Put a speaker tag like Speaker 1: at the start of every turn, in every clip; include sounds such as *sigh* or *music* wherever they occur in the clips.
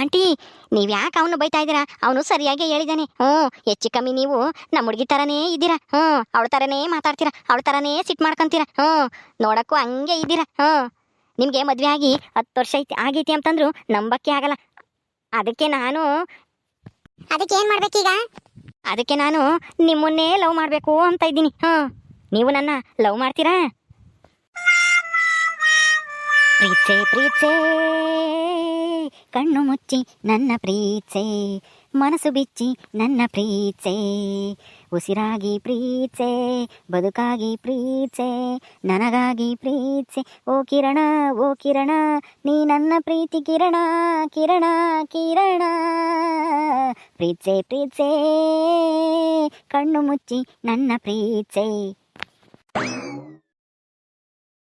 Speaker 1: Aunty ನೀವು ಯಾಕೆ ಅವನು ಬೈತಾ ಇದ್ದೀರಾ ಅವನು ಸರಿಯಾಗಿ ಹೇಳಿದಾನೆ. ಹ್ಞೂ ಹೆಚ್ಚು ಕಮ್ಮಿ ನೀವು ನಮ್ಮ ಹುಡುಗಿ ಥರನೇ ಇದ್ದೀರಾ. ಹ್ಞೂ ಅವಳ ಥರನೇ ಮಾತಾಡ್ತೀರಾ ಅವಳ ಥರನೇ ಸಿಟ್ ಮಾಡ್ಕೊಂತೀರಾ. ಹ್ಞೂ ನೋಡೋಕ್ಕೂ ಹಂಗೆ ಇದ್ದೀರಾ. ಹ್ಞೂ ನಿಮಗೆ ಮದುವೆ ಆಗಿ ಹತ್ತು ವರ್ಷ ಐತಿ ಆಗೈತಿ ಅಂತಂದ್ರು ನಂಬಕ್ಕೆ ಆಗಲ್ಲ. ಅದಕ್ಕೆ ನಾನು
Speaker 2: ಅದಕ್ಕೆ ಏನ್ ಮಾಡ್ಬೇಕೀಗ?
Speaker 1: ಅದಕ್ಕೆ ನಾನು ನಿಮ್ಮನ್ನೇ ಲವ್ ಮಾಡಬೇಕು ಅಂತ ಇದ್ದೀನಿ. ಹಾಂ ನೀವು ನನ್ನ ಲವ್ ಮಾಡ್ತೀರಾ? ಪ್ರೀತ್ಸೆ ಪ್ರೀತ್ಸೆ ಕಣ್ಣು ಮುಚ್ಚಿ ನನ್ನ ಪ್ರೀತ್ಸೆ ಮನಸ್ಸು ಬಿಚ್ಚಿ ನನ್ನ ಪ್ರೀತ್ಸೆ ಉಸಿರಾಗಿ ಪ್ರೀತ್ಸೆ ಬದುಕಾಗಿ ಪ್ರೀತ್ಸೆ ನನಗಾಗಿ ಪ್ರೀತ್ಸೆ ಓ ಕಿರಣ ಓ ಕಿರಣ ನೀ ನನ್ನ ಪ್ರೀತಿ ಕಿರಣ ಕಿರಣ ಕಿರಣ ಪ್ರೀತ್ಸೆ ಪ್ರೀತ್ಸೆ ಕಣ್ಣು ಮುಚ್ಚಿ ನನ್ನ ಪ್ರೀತ್ಸೆ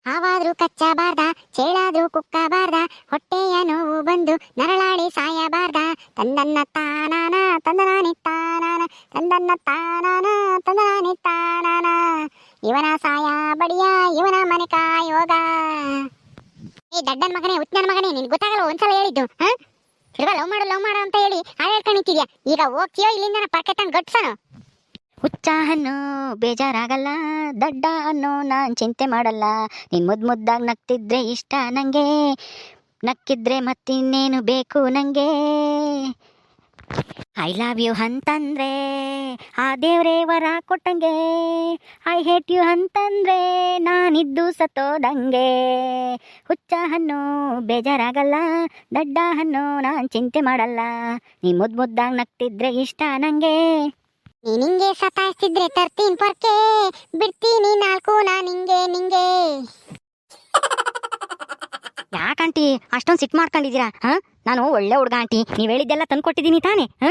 Speaker 2: ಹಾವಾದ್ರೂ ಕಚ್ಚಬಾರ್ದ, ಚೇಳಾದ್ರೂ ಕುಕ್ಕಬಾರ್ದ, ಹೊಟ್ಟೆಯ ನೋವು ಬಂದು ನರಳಾಡಿ ಸಾಯಬಾರ್ದ. ತಂದನ್ನ ತಾನಾನ, ತಂದನಾನಿ ತಾನಾನ, ತಂದನ್ನ ತಾನಾನ, ತಂದನಾನಿ ತಾನಾನ. ಇವನ ಸಾಯ ಬಡಿಯ, ಇವನ ಮನೆ ಕಾಯೋಗ. ಏ, ದಡ್ಡನ್ ಮಗನೇ ಉತ್ತನ ಮಗನೇ ನಿನ್ ಗೊತ್ತಾಗಲ್ಲ, ಒಂದ್ಸಲ ಹೇಳಿದ್ದು, ಹಾ? ತಿರ್ಗಾ ಲವ್ ಮಾಡು ಲವ್ ಮಾಡು ಅಂತ ಹೇಳಿ ಆಳ್ಕೊಂಡಿದ್ಯಾ ಈಗ ಹೋಗ್ತೀಯೋ ಇಲ್ಲಿಂದ ಪರ್ಕೆ ತಂದು ಗಟ್ಸನು?
Speaker 1: ಹುಚ್ಚ ಹಣ್ಣು ಬೇಜಾರಾಗಲ್ಲ, ದಡ್ಡ ಅನ್ನೋ ನಾನು ಚಿಂತೆ ಮಾಡಲ್ಲ. ನಿನ್ ಮುದ್ ಮುದ್ದಾಗಿ ನಗ್ತಿದ್ರೆ ಇಷ್ಟ ನಂಗೆ ನಕ್ಕಿದ್ರೆ ಮತ್ತಿನ್ನೇನು ಬೇಕು ನಂಗೆ? ಐ ಲವ್ ಯು ಅಂತಂದ್ರೆ, ಆ ದೇವ್ರೇ ವರ ಕೊಟ್ಟಂಗೆ. ಐ ಹೇಟ್ ಯು ಅಂತಂದ್ರೆ ನಾನಿದ್ದು ಸತ್ತೋದಂಗೆ. ಹುಚ್ಚ ಹಣ್ಣು ಬೇಜಾರಾಗಲ್ಲ, ದಡ್ಡ ಹಣ್ಣು ನಾನು ಚಿಂತೆ ಮಾಡಲ್ಲ. ನೀ ಮುದ್ ಮುದ್ದಾಗಿ ನಗ್ತಿದ್ರೆ ಇಷ್ಟ ನಂಗೆ
Speaker 2: ಸತಾಯಿಸಿದ್ರೆ ತರ್ತೀನಿ ಪರ್ಕೆ. ಬಿಡ್ತೀನಿ ನಾಲ್ಕು ನಾ ನಿಂಗೆ ನಿಂಗೆ. *laughs*
Speaker 1: ಯಾಕಂಟಿ ಅಷ್ಟೊಂದು ಸಿಟ್ ಮಾಡ್ಕೊಂಡಿದ್ದೀರಾ? ಹಾ? ನಾನು ಒಳ್ಳೆ ಹುಡುಗ ಆಂಟಿ. ನೀವು ಹೇಳಿದ್ದೆಲ್ಲ ತಂದ್ಕೊಟ್ಟಿದ್ದೀನಿ ತಾನೇ ಹಾ?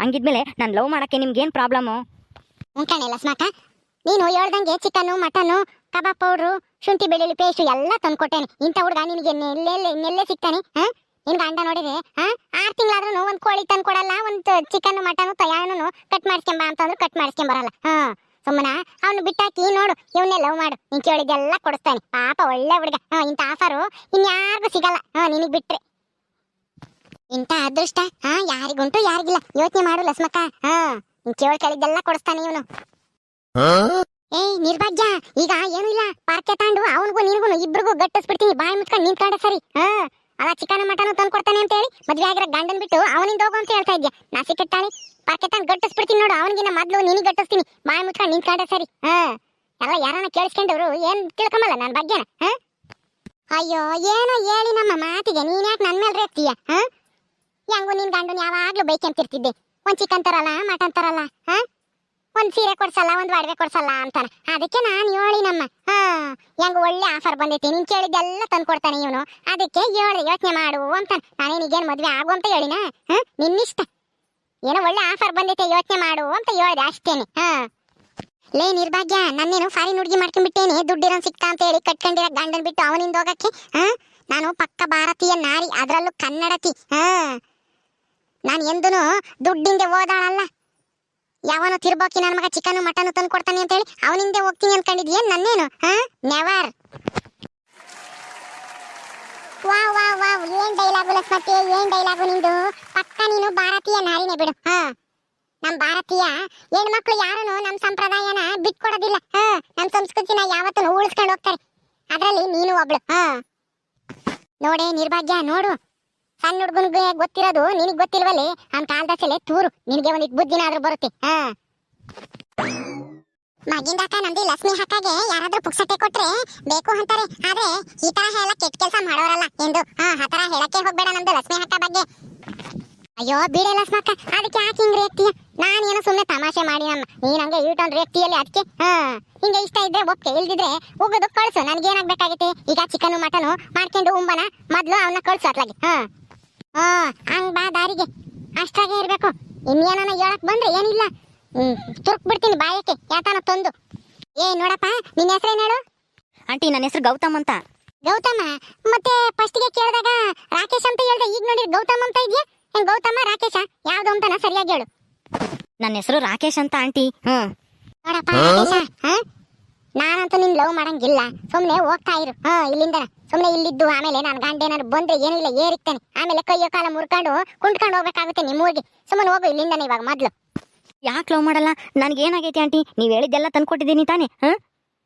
Speaker 1: ಹಂಗಿದ್ಮೇಲೆ ನಾನು ಲವ್ ಮಾಡಕ್ಕೆ ನಿಮ್ಗೇನು ಪ್ರಾಬ್ಲಮ್ಮು
Speaker 2: ಉಂಟಾಣಿಲ್ಲ ಲಸ್ಮಾಕ ನೀನು ಹೇಳ್ದಂಗೆ ಚಿಕನ್ನು ಮಟನ್ನು ಕಬಾಬ್ ಪೌಡ್ರು ಶುಂಠಿ ಬೆಳ್ಳುಳ್ಳಿ ಪೇಸ್ಟು ಎಲ್ಲ ತಂದ್ಕೊಟ್ಟೇನೆ. ಇಂಥ ಹುಡುಗ ನಿನಗೆ ನೆಲ್ಲೆಲ್ಲೇ ನೆಲ್ಲೆ ಸಿಗ್ತಾನೆ ಹಾ? ಗಂಡ ನೋಡಿದೆ ಹಾ? ತಿಂಗಳಾದ್ರೂ ಒಂದು ಕೋಳಿ ತಂದ್ಕೊಡಲ್ಲ ಒಂದು ಚಿಕನ್ ಮಟನ್ ತಯಾರನು ಕಟ್ ಮಾಡಿಸ್ಕೊಂಬ ಅಂತಂದ್ರೆ ಕಟ್ ಮಾಡಿಸ್ಕೊಂಬರಲ್ಲ ಹಾ ಸುಮ್ಮನ ಅವನು ಬಿಟ್ಟಾಕಿ ನೋಡು ಇವನ್ನೇ ಲವ್ ಮಾಡು ನೀನ್ ಕೇಳಿದ್ದೆಲ್ಲ ಕೊಡಿಸ್ತಾನೆ. ಪಾಪ ಒಳ್ಳೆ ಹುಡುಗ. ಹಾ ಇಂಥ ಆಫರು ಇನ್ಯಾರಿಗೂ ಸಿಗಲ್ಲ. ಹಾ ನಿನಗ್ ಬಿಟ್ರೆ. ಇಂಥ ಅದೃಷ್ಟ ಹಾ ಯಾರಿಗುಂಟು ಯಾರಿಗಿಲ್ಲ. ಯೋಚನೆ ಮಾಡು ಲಸ್ಮಕ್ಕ. ಹಾ ನೀನ್ ಕೇಳಿ ಕೇಳಿದ್ದೆಲ್ಲ ಕೊಡಿಸ್ತಾನೆ ಇವನು. ಏಯ್ ನಿರ್ಭಾಗ್ಯ ಈಗ ಏನು ಇಲ್ಲ. ಪಾರ್ಕೆ ತಾಂಡು ಅವನಿಗೂ ನಿನಗೂ ಇಬ್ರಿಗೂ ಗಟ್ಟಿಸ್ಬಿಡ್ತೀನಿ. ಬಾಯಿ ಮುಚ್ಕೊಂಡು ನಿಂತ್ಕೊಂಡೆ ಸರಿ. ಹಾ ಅಲ್ಲ ಚಿಕನ್ ಮಟನ್ ತಂದು ಕೊಡ್ತಾನೆ ಅಂತ ಹೇಳಿ ಮದ್ವೆ ಆಗಿರೋ ಗಂಡನ್ ಬಿಟ್ಟು ಅವನಿಂದ ಹೋಗು ಅಂತ ಹೇಳ್ತಾ ಇದ್ಯಾ? ನಾ ಸಿಕ್ಕಿಟ್ಟಾಳಿ ಪಾರ್ಕೆ ತಂದು ಗಟ್ಟಿಸ್ಬಿಡ್ತೀನಿ ನೋಡು ಅವನಿಗಿನ ಮೊದಲು ನಿನಗೆ ಗಟ್ಟಿಸ್ತೀನಿ. ಬಾಯಿ ಮುಚ್ಕೊಂಡು ನಿಂತ್ಕೊಂಡೆ ಸರಿ. ಹಾ. ಎಲ್ಲ ಯಾರನ್ನ ಕೇಳಿಸ್ಕೊಂಡವ್ರು ಏನ್ ತಿಳ್ಕೊಂಬಲ್ಲ ನನ್ನ ಬಗ್ಗೆನ, ಹಾ? ಅಯ್ಯೋ, ಏನೋ ಹೇಳಿ ನಮ್ಮ ಮಾತಿಗೆ. ನೀನ್ ಯಾಕೆ ನನ್ನ ಮೇಲೆ ಹಾ? ಹೆಂಗು ನಿನ್ ಗಂಡನ್ ಯಾವಾಗ್ಲೂ ಬೈಕೊಂತಿರ್ತಿದ್ದೆ. ಒಂದ್ ಚಿಕನ್ ತರಲ್ಲ, ಮಟನ್ ತರಲ್ಲ, ಹಾ? ಒಂದ್ ಸೀರೆ ಕೊಡ್ಸಲ್ಲ, ಒಂದ್ ಒಡವೆ ಕೊಡ್ಸಲ್ಲ ಅಂತಾನ. ಅದಕ್ಕೆ ನಾನು ಹೇಳಿ ನಮ್ಮ ಹೆಂಗ್ ಒಳ್ಳೆ ಆಫರ್ ಬಂದೈತಿ. ನೀನ್ ಕೇಳಿದ್ದೆಲ್ಲ ತಂದು ಕೊಡ್ತಾನೆ ಇವನು. ಅದಕ್ಕೆ ಹೇಳಿ ಯೋಚನೆ ಮಾಡು ಅಂತ ನಾನೇನಿಗೇನ್ ಮದ್ವೆ ಆಗು ಅಂತ ಹೇಳಿನ? ನಿನ್ನಿಷ್ಟ. ಏನೋ ಒಳ್ಳೆ ಆಫರ್ ಬಂದೈತೆ, ಯೋಚನೆ ಮಾಡು ಅಂತ ಹೇಳಿದೆ ಅಷ್ಟೇನೆ. ಹಾ. ಲೇ, ನಿರ್ಭಾಗ್ಯ, ನನ್ನೇನು ಫಾರಿನ್ ಹುಡುಗಿ ಮಾಡ್ಕೊಂಡ್ಬಿಟ್ಟೇನೆ. ದುಡ್ಡಿರೋ ಸಿಕ್ತಾ ಅಂತ ಹೇಳಿ ಕಟ್ಕೊಂಡಿರೋ ಗಂಡನ್ ಬಿಟ್ಟು ಅವನಿಂದ ಹೋಗಕ್ಕೆ? ಹಾ, ನಾನು ಪಕ್ಕ ಭಾರತೀಯ ನಾರಿ, ಅದರಲ್ಲೂ ಕನ್ನಡತಿ. ಹಾ. ನಾನು ಎಂದೂ ದುಡ್ಡಿಂದೆ ಓದಾಳಲ್ಲ. ಯಾವನ ತಿರ್ಬೋಕಿ ನನ್ನ ಮಗ ಚಿಕನ್, ಮಟನ್ ತಂದು ಕೊಡ್ತಾನೆ ಅಂತ ಹೇಳಿ ಅವನಿಂದೆ ಹೋಗ್ತೀನಿ ಅನ್ಕೊಂಡಿದ್ಯೇನ್ ನನ್ನೇನು ಹಾ ನೆವರ್. ವಾ ವಾ ವಾ ಏನ್ ಡೈಲಾಗು ಲಕ್ಷ್ಮತಿ ಏನ್ ಡೈಲಾಗು ನಿಂದು? ಪಕ್ಕ ನೀನು ಭಾರತೀಯ ನಾರಿನೇ ಬಿಡು, ಹಾ? ನಮ್ ಭಾರತೀಯ. ಹೆಣ್ಮಕ್ಳು ಯಾರನು ನಮ್ ಸಂಪ್ರದಾಯನ ಬಿಟ್ಕೊಡೋದಿಲ್ಲ, ಹಾ? ನಮ್ ಸಂಸ್ಕೃತಿನ ಯಾವತ್ತೂ ಉಳಿಸ್ಕೊಂಡು ಹೋಗ್ತಾರೆ. ಅದ್ರಲ್ಲಿ ನೀನು ಒಬ್ಳು, ಹಾ? ನೋಡೇ, ನಿರ್ಭಾಗ್ಯ, ನೋಡು. ಸಣ್ಣ ಹುಡುಗನಿಗೆ ಗೊತ್ತಿರೋದು? ನಿನಗೆ ಗೊತ್ತಿಲ್ವಲ್ಲಿ? ಅವ್ನ ಕಾಲ್ದಾಸಲೆ ತೂರು. ನಿನಗೆ ಒಂದಿಟ್ಟು ಬುದ್ಧಿನಾದ್ರೂ ಬರುತ್ತೆ. ಹಾ. ಮಗಿಂದ ಅಕ್ಕ ನಂದಿ ಲಕ್ಷ್ಮಿ ಹಕ್ಕಾಗೆ ಯಾರಾದ್ರೂ ಪುಕ್ಸಟ್ಟೆ ಕೊಟ್ರೆ ಬೇಕು ಅಂತಾರೆ. ಆದ್ರೆ ಈ ತರ ಎಲ್ಲ ಕೆಟ್ಟ ಕೆಲಸ ಮಾಡೋರಲ್ಲ ಎಂದು. ಹಾ ತರ ಹೇಳಕ್ಕೆ ಹೋಗ್ಬೇಡ ನಮ್ದು ಲಕ್ಷ್ಮಿ ಹಕ್ಕ ಬಗ್ಗೆ. ಅಯ್ಯೋ, ಬಿಡೆ ಲಕ್ಷ್ಮಕ್ಕ ಅದಕ್ಕೆ ಯಾಕೆ ಹಿಂಗ್ ನಾನು ಏನೋ ಸುಮ್ಮನೆ ತಮಾಷೆ ಮಾಡಿ ನಮ್ಮ ನೀನ್ ಹಂಗೆ ಯೂಟರ್ನ್ ರೇಗ್ತೀಯಲ್ಲಿ ಅದಕ್ಕೆ. ಹಾ. ಹಿಂಗೆ ಇಷ್ಟ ಇದ್ರೆ ಒಪ್ಕೆ, ಇಲ್ದಿದ್ರೆ ಉಗಿದು ಕಳ್ಸು. ನನಗೆ ಏನಾಗ್ಬೇಕಾಗೈತೆ ಈಗ ಚಿಕನ್, ಮಟನ್ ಮಾಡ್ಕೊಂಡು ಉಂಬನ, ಮೊದ್ಲು ಅವನ್ನ ಕಳ್ಸು ಅತ್ಲಾಗಿ ಹಾ. ಹಾ ಹಂಗ್ ಬಾ ದಾರಿಗೆ. ಅಷ್ಟಾಗೆ ಇರ್ಬೇಕು. ಇನ್ನೇನ ಹೇಳಕ್ ಬಂದ್ರೆ ಏನಿಲ್ಲ. ಹ್ಮ್ ತುರ್ಕ್ ಬಿಡ್ತೀನಿ ಬಾಯಕ್ಕೆ. ಯಾತನ ತಂದು. ಏ ನೋಡಪ್ಪ ನಿನ್ನ ಹೆಸರೇನು ಹೇಳು?
Speaker 1: ಆಂಟಿ ನನ್ನ ಹೆಸರು ಗೌತಮ್ ಅಂತ.
Speaker 2: ಗೌತಮ? ಮತ್ತೆ ಫಸ್ಟ್ಗೆ ಕೇಳಿದಾಗ ರಾಕೇಶ್ ಅಂತ ಹೇಳ್ದೆ ಈಗ ನೋಡಿ ಗೌತಮ್ ಅಂತ ಇದೆಯಾ? ಹೆಂಗ್ ಗೌತಮ ರಾಕೇಶ? ಯಾವ್ದು ಅಂತನ ಸರಿಯಾಗಿ ಹೇಳು.
Speaker 1: ನನ್ನ ಹೆಸರು ರಾಕೇಶ್ ಅಂತ ಆಂಟಿ. ಹ್ಮ್.
Speaker 2: ನೋಡಪ್ಪ ರಾಕೇಶ ಹಾ? ನಾನಂತೂ ನಿನ್ ಲವ್ ಮಾಡಂಗಿಲ್ಲ. ಸುಮ್ನೆ ಹೋಗ್ತಾ ಇರು. ಹಾ ಇಲ್ಲಿಂದ ಸುಮ್ಮನೆ ಇಲ್ಲಿದ್ದು ಆಮೇಲೆ ನಾನು ಗಂಡ ಏನಾದ್ರು ಬಂದ್ರೆ ಏನಿಲ್ಲ ಏರಿಕ್ತೇನೆ. ಆಮೇಲೆ ಕೈಯೋ ಕಾಲ ಮುರ್ಕೊಂಡು ಕುಂಟ್ಕೊಂಡು ಹೋಗ್ಬೇಕಾಗುತ್ತೆ ನಿಮ್ಮೂರಿಗೆ ಸುಮ್ಮನೆ ಹೋಗು ಇಲ್ಲಿಂದನೇ ಇವಾಗ ಮೊದ್ಲು.
Speaker 1: ಯಾಕೆ ಲವ್ ಮಾಡಲ್ಲ? ನನಗೇನಾಗೈತಿ ಆಂಟಿ? ನೀವು ಹೇಳಿದ್ದೆಲ್ಲ ತಂದ್ಕೊಟ್ಟಿದ್ದೀನಿ ತಾನೇ ಹಾಂ?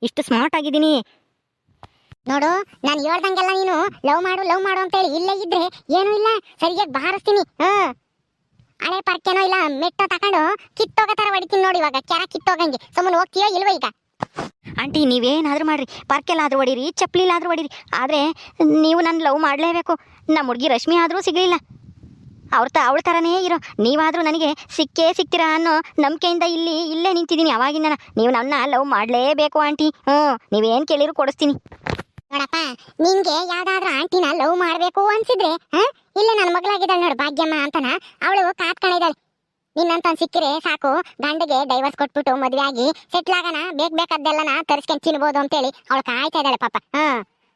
Speaker 1: ಇಷ್ಟು ಸ್ಮಾರ್ಟ್ ಆಗಿದ್ದೀನಿ.
Speaker 2: ನೋಡು ನಾನು ಹೇಳ್ದಂಗೆಲ್ಲ ನೀನು ಲವ್ ಮಾಡು ಲವ್ ಮಾಡು ಅಂತೇಳಿ ಇಲ್ಲೇ ಇದ್ರೆ ಏನೂ ಇಲ್ಲ. ಸರಿಯಾಗಿ ಬಾರಿಸ್ತೀನಿ ಹಾಂ? ಹಳೆ ಪರ್ಕೇನೋ ಇಲ್ಲ ಮೆಟ್ಟೋ ತಕೊಂಡು ಕಿತ್ತೋಗ ತರ ಹೊಡಿತೀನಿ ನೋಡಿ ಇವಾಗ ಕೆರ ಕಿತ್ತೋಗಂಗೆ. ಸುಮ್ಮನೆ ಹೋಗ್ತೀಯೋ ಇಲ್ವೋ ಈಗ?
Speaker 1: ಆಂಟಿ, ನೀವೇನಾದರೂ ಮಾಡ್ರಿ. ಪಾರ್ಕೆಲ್ಲಾದ್ರೂ ಹೊಡೀರಿ ಚಪ್ಪಲಿಲಾದ್ರೂ ಹೊಡೀರಿ. ಆದರೆ ನೀವು ನನ್ನ ಲವ್ ಮಾಡಲೇಬೇಕು. ನಮ್ಮ ಹುಡುಗಿ ರಶ್ಮಿ ಆದರೂ ಸಿಗಲಿಲ್ಲ. ಅವ್ರ ತ, ಅವಳ ಥರನೇ ಇರೋ. ನೀವಾದರೂ ನನಗೆ ಸಿಕ್ಕೇ ಸಿಗ್ತೀರಾ ಅನ್ನೋ ನಂಬಿಕೆಯಿಂದ ಇಲ್ಲಿ, ಇಲ್ಲೇ ನಿಂತಿದ್ದೀನಿ ಅವಾಗಿಂದ ನೀವು ನನ್ನ ಲವ್ ಮಾಡಲೇಬೇಕು ಆಂಟಿ. ಹ್ಞೂ, ನೀವೇನು ಕೇಳಿದ್ರು ಕೊಡಿಸ್ತೀನಿ.
Speaker 2: ನೋಡಪ್ಪ ನಿಂಗೆ ಯಾವ್ದಾದ್ರೂ ಆಂಟಿನ ಲವ್ ಮಾಡಬೇಕು ಅನ್ಸಿದ್ರೆ ಇಲ್ಲ ನನ್ನ ಮಗಳಾಗಿದ್ದಾಳೆ ನೋಡು, ಭಾಗ್ಯಮ್ಮ ಅಂತನ. ಅವಳು ಕಾತ್ಕೊಂಡಿದ್ದಾಳೆ ನಿನ್ನಂತ ಸಿಕ್ಕಿರೆ ಸಾಕು. ಗಂಡಿಗೆ ಡೈವರ್ಸ್ ಕೊಟ್ಬಿಟ್ಟು ಮದ್ವೆ ಆಗಿ ಸೆಟ್ಲ್ ಆಗೋಣ. ಬೇಕ್ ಬೇಕಾದ್ದೆಲ್ಲನ ತರಿಸ್ಕೊಂಡ್ ತಿನ್ಬೋದು ಅಂತೇಳಿ ಅವಳು ಕಾಯ್ತಾ ಇದ್ದಾಳೆ ಪಾಪ. ಹಾ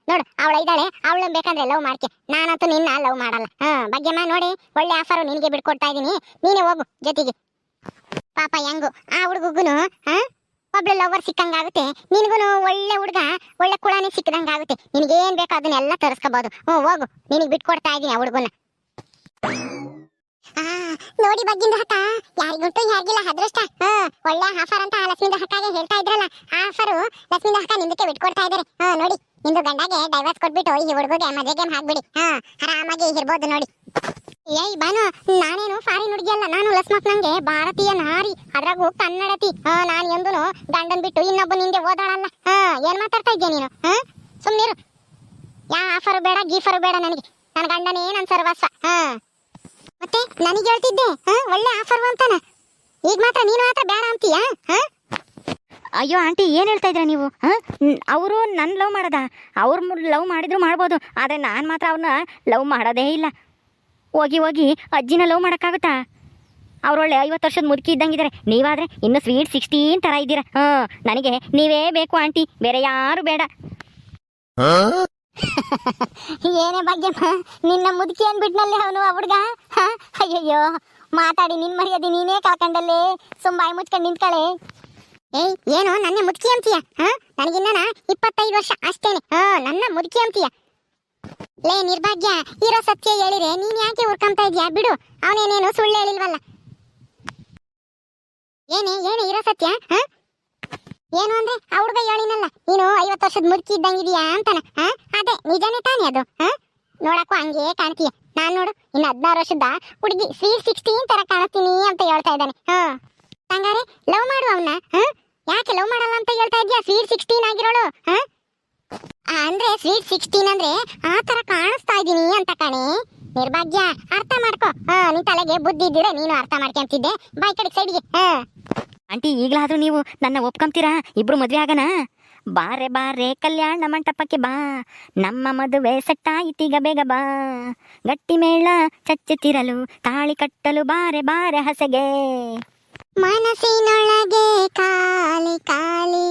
Speaker 2: ನೋಡು, ಅವಳ ಇದ್ದಾಳೆ ಅವಳು ಬೇಕಂದ್ರೆ ಲವ್ ಮಾಡ್ಕೆ. ನಾನಂತೂ ನಿನ್ನ ಲವ್ ಮಾಡಲ್ಲ. ಹಾ ಭಾಗ್ಯಮ್ಮ, ನೋಡಿ, ಒಳ್ಳೆ ಆಫರ್ ನಿನಗೆ ಬಿಟ್ಕೊಡ್ತಾ ಇದ್ದೀನಿ ನೀನೇ ಹೋಗು ಜೊತೆಗೆ. ಪಾಪ ಹೆಂಗು, ಆ ಹುಡುಗುನು ಹಾ? ಒಬ್ಳು ಲವರ್ ಸಿಕ್ಕಂಗಾಗುತ್ತೆ. ನಿನಗೂ ಒಳ್ಳೆ ಹುಡುಗ, ಒಳ್ಳೆ ಕುಳಾನೆ ಸಿಕ್ಕದಂಗಾಗುತ್ತೆ ನಿನಗೇನು ಬೇಕೋ ಅದನ್ನೆಲ್ಲ ತರಿಸ್ಕೋಬೋದು. ಹ್ಞೂ ಹೋಗು. ನಿನಗೆ ಬಿಟ್ಕೊಡ್ತಾ ಇದ್ದೀನಿ ಆ ಹುಡುಗನ ನೋಡಿ ಬಗ್ಗಿಂದ ಹಕ್ಕ. ಯಾರಿಗುಂಟು ಯಾರಿಗಿಲ್ಲ ಅದೃಷ್ಟ ಒಳ್ಳೆ ಆಫರ್ ಅಂತ ಲಕ್ಷ್ಮಿಂದ ಹಕ್ಕಾಗೆ ಹೇಳ್ತಾ ಇದ್ರಲ್ಲ ಆಫರ್ ಆಫರು ಲಕ್ಷ್ಮಿಂದ ಹಕ್ಕ ನಿಂದಕ್ಕೆ ಬಿಟ್ಕೊಡ್ತಾ ಇದಾರೆ. ಹಾ ನೋಡಿ, ನಿಂದು ಗಂಡಗೆ ಡೈವರ್ಸ್ ಕೊಟ್ಬಿಟ್ಟು ಈ ಹುಡುಗಗೆ ಗೇಮ್ ಹಾಕ್ಬಿಡಿ. ಹಾ ಆರಾಮಾಗಿ ಇರ್ಬೋದು ನೋಡಿ. ಏಯ್, ಬಾನು, ನಾನೇನು ಫಾರಿನ್ ಹುಡುಗಿ ಅಲ್ಲ, ನಾನು ಲಸ್ಮಕ್ ನಂಗೆ ಭಾರತೀಯ ನಾರಿ ಅದ್ರಾಗೂ ಕನ್ನಡತಿ. ನಾನು ಎಂದನು ಗಂಡನ್ ಬಿಟ್ಟು ಇನ್ನೊಬ್ಬ ನಿಂದೆ ಓದಾಳಲ್ಲ. ಹಾ ಏನ್ ಮಾತಾಡ್ತಾ ಇದ್ದೆ ನೀನು? ಹಾ ಸುಮ್ನಿರು. ಯಾ, ಆಫರ್ ಬೇಡ, ಗೀಫರ್ ಬೇಡ ನನಗೆ. ನನ್ನ ಗಂಡನೇ ನನ್ನ ಸರ್ವಸ್ವ. ಹಾ ಮತ್ತೆ ನನಗೆ ಹೇಳ್ತಿದ್ದೆ ಒಳ್ಳೆ ಆಫರ್ ಅಂತಾನ. ಈಗ ಮಾತ್ರ ನೀನು ಮಾತ್ರ ಬೇಡ ಅಂತೀಯಾ
Speaker 1: ಅಯ್ಯೋ ಆಂಟಿ, ಏನು ಹೇಳ್ತಾ ಇದ್ರ ನೀವು ಅವರು ನನ್ನ ಲವ್ ಮಾಡದ. ಅವ್ರ ಲವ್ ಮಾಡಿದ್ರು ಮಾಡ್ಬೋದು, ಆದರೆ ನಾನು ಮಾತ್ರ ಅವ್ರನ್ನ ಲವ್ ಮಾಡೋದೇ ಇಲ್ಲ. ಹೋಗಿ ಹೋಗಿ ಅಜ್ಜಿನ ಲವ್ ಮಾಡೋಕ್ಕಾಗುತ್ತಾ? ಅವ್ರೊಳ್ಳೆ ಐವತ್ತು ವರ್ಷದ ಮುದುಕಿ ಇದ್ದಂಗಿದ್ದಾರೆ ನೀವಾದ್ರೆ ಇನ್ನು ಸ್ವೀಟ್ ಸಿಕ್ಸ್ಟೀನ್ ಥರ ಇದ್ದೀರಾ, ಹಾಂ? ನನಗೆ ನೀವೇ ಬೇಕು ಆಂಟಿ, ಬೇರೆ ಯಾರು ಬೇಡ.
Speaker 2: ಏನೇ ಭಾಗ್ಯಮ್ಮ, ನಿನ್ನ ಮುದುಕಿ ಅನ್ಬಿಟ್ನಲ್ಲಿ ಅವನು ಹುಡುಗ? ಅಯ್ಯಯ್ಯೋ, ಮಾತಾಡಿ, ನಿನ್ ಮರ್ಯಾದೆ ನೀನೇ ಕಳ್ಕೊಂಡಲ್ಲಿ? ಸುಂಬಾಯಿ ಮುಚ್ಕೊಂಡು ನಿಂತ್ಕಳೆ. ಏಯ್, ಏನು, ನನ್ನ ಮುದುಕಿ ಅಂತೀಯ? ನನಗಿನ್ನ ಇಪ್ಪತ್ತೈದು ವರ್ಷ ಅಷ್ಟೇನೆ. ನನ್ನ ಮುದುಕಿ ಅಂತೀಯ? ಲೇ, ನಿರ್ಭಾಗ್ಯ, ಇರೋ ಸತ್ಯ ಹೇಳಿದ್ರೆ ನೀನ್ ಯಾಕೆ ಉರ್ಕೊಂತ ಇದ್ಯಾ? ಬಿಡು, ಅವನೇನೇನು ಸುಳ್ಳು ಹೇಳಿಲ್ವಲ್ಲ. ಏನೇ ಏನೇ, ಇರೋ ಸತ್ಯ? ಹಾ? ಏನು ಅಂದ್ರೆ, ಆ ಹುಡುಗ ಹೇಳಿನಲ್ಲ, ನೀನು ಐವತ್ತು ವರ್ಷದ ಮುದುಕಿ ಇದ್ದಂಗಿದೀಯಾ ಅಂತಾನ? ಹಾ? ಅದೇ, ನಿಜನೇ ತಾನೇ ಅದು, ಹಾ? ನೋಡಕ್ಕೂ ಹಂಗೆ ಕಾಣ್ತೀಯ. ನಾನ್ ನೋಡು, ಇನ್ನು ಹದಿನಾರು ವರ್ಷದ ಹುಡುಗಿ ಸ್ವೀಟ್ ಸಿಕ್ಸ್ಟೀನ್ ತರ ಕಾಣ್ತೀನಿ ಅಂತ ಹೇಳ್ತಾ ಇದ್ದಾನೆ. ಹಾ. ಹಂಗಾರೆ ಲವ್ ಮಾಡು ಅವನ್ನ ಹಾ? ಯಾಕೆ ಲವ್ ಮಾಡಲ್ಲ ಅಂತ ಹೇಳ್ತಾ ಇದೀಯಾ? ಸ್ವೀಟ್ ಸಿಕ್ಸ್ಟೀನ್ ಆಗಿರೋಳು, ಹಾ? ಅಂದ್ರೆ ಸ್ವೀಟ್ ಸಿಕ್ಸ್ಟೀನ್ ಅಂದ್ರೆ ಆ ತರ ಕಾಣಿಸ್ತಾ ಇದೀನಿ ಅಂತ ಕಣೆ. ನಿರ್ಭಾಗ್ಯ, ಅರ್ಥ ಮಾಡ್ಕೋ. ಹಾ ನಿನ್ ತಲೆಗೆ ಬುದ್ಧಿ ಇದ್ದಿದ್ರೆ ನೀನು ಅರ್ಥ ಮಾಡ್ಕೊಂತಿದ್ದೆ. ಬಾಯ್ ಕಡೆ ಸೈಡ್ಗೆ ಹಾ?
Speaker 1: ಆಂಟಿ, ಈಗಲಾದರೂ ನೀವು ನನ್ನ ಒಪ್ಕೊಂತೀರಾ ಇಬ್ರು ಮದುವೆ ಆಗನ? ಬಾರೆ ಬಾರೆ ಕಲ್ಯಾಣ ಮಂಟಪಕ್ಕೆ ಬಾ. ನಮ್ಮ ಮದುವೆ ಸಟ್ಟಾಯಿತೀಗ ಬೇಗ ಬಾ. ಗಟ್ಟಿ ಮೇಳ ಚಚ್ಚುತ್ತಿರಲು ತಾಳಿ ಕಟ್ಟಲು ಬಾರೆ ಬಾರೆ ಹಸೆಗೆ.
Speaker 2: ಮನಸ್ಸಿನೊಳಗೆ ಕಾಲಿ ಕಾಲಿ,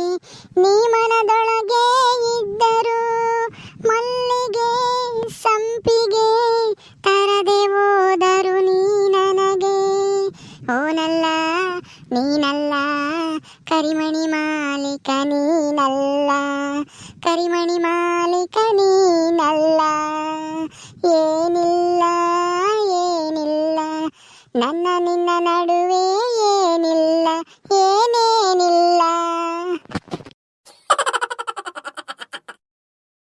Speaker 2: ನೀ ಕರಿಮಣಿ ಮಾಲೀಕನೇ ನಲ್ಲ. ಏನಿಲ್ಲ ಏನಿಲ್ಲ. ನನ್ನ ನಿನ್ನ ನಡುವೆ ಏನಿಲ್ಲ ಏನೇನಿಲ್ಲ.